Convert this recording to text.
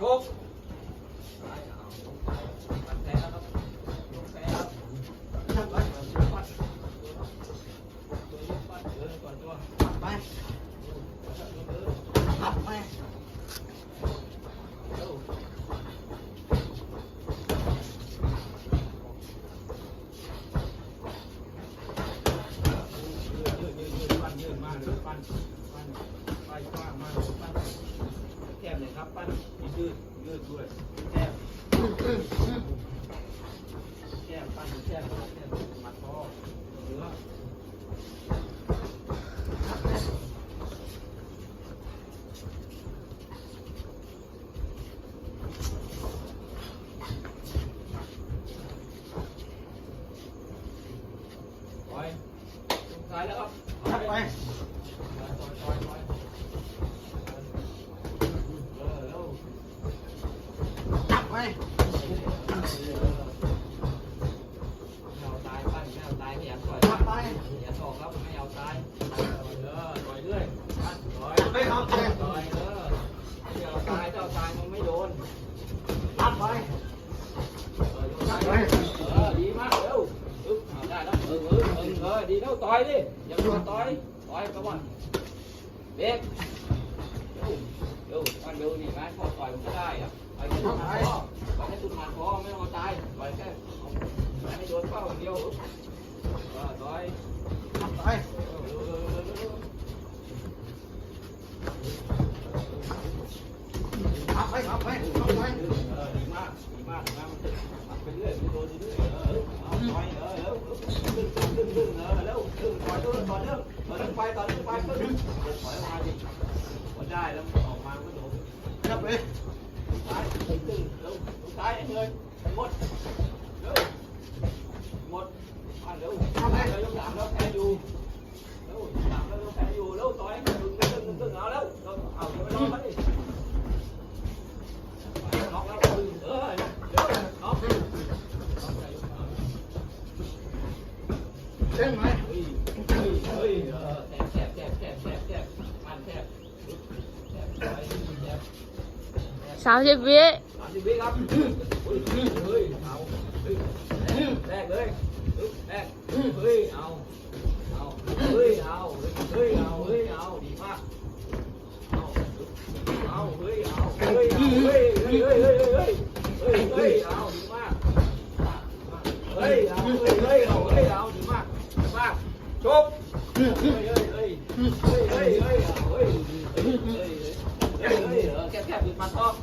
Çok แคบเลยครับปั้นยืดยืดด้วยแคบแคบปั้นแคบแคบมัดคอเนื้อปล่อยลงซ้ายแล้วครับไป ปล่อยปล่อยปล่อยปล่อยเออเร็ว จับ ไปไม่เอาตายปั้นไม่เอาตายไม่อยากปล่อยจับไปอย่าตอกครับไม่เอาตายเออปล่อยเรื่อยปั้นปล่อยไปครับไปปล่อยเออไม่เอาตายถ้าเอาตายมันไม่โดนจับไปเออโยนไปเออดีมากเร็วอึ๊บเอาได้แล้วเออเออเออเออดีแล้วต่อยดิอย่าโดนต่อยต่อยกระวันเด็กเร็วตอนเร็วนี่ร้านพ่อต่อย ผมก็ได้อะไปให้ตุนมาพ่อไปให้ตุนมาพ่อไม่ต้องเอาตายไปแค่ไปให้โดนเป้าเดียวเออต่อยไปขับไปจับไปจับไปดีมากดีมากนตึกมันไปเรื่อยมันโดนเรื่อยเออเอาต่อยเออเร็วดึงดึงดึงเออเร็วดึงต่อยตัวต่อเนื่องต่อเนื่องไปต่อเนื่องไปก็ดึงถอยมาดิพอได้แล้วออกมาก็โดนจับไป Yeah. สามแล้วแพ้อยู่เร็วยกสามแล้วแพ้อยู่เร็วต่อยตึงตึงตึงตึงเอาแล้วเอาเดี๋ยวไปรอมันดิน็อกแล้วตึงเออเร็วน็อก เส้นไหม เฮ้ยเฮ้ยเฮ้ยเออแทบแทบแทบแทบแทบมันแทบแทบแทบแทบ สามสิบวิ สามสิบวิครับเฮ้ยเฮ้ยเอาเฮ้ยแรกเลยแรกเฮ้ยเอาเอาเฮ้ยเอาเฮ้ยเอาเฮ้ยเอาดีมากเอาเอาเฮ้ยเอาเฮ้ยเอาเฮ้ยเฮ้ยเฮ้ยเฮ้ยเฮ้ยเฮ้ยเฮ้ยเอาดีมากเฮ้ยเอาเฮ้ยเฮ้ยเอาเฮ้ยเอาดีมากดีมากจบเฮ้ยเฮ้ยเฮ้ยเฮ้ยเฮ้ยเฮ้ยเอาเฮ้ยเฮ้ยเฮ้ยเฮ้ยเฮ้ยเออแคบแคบหยุดมาท้อง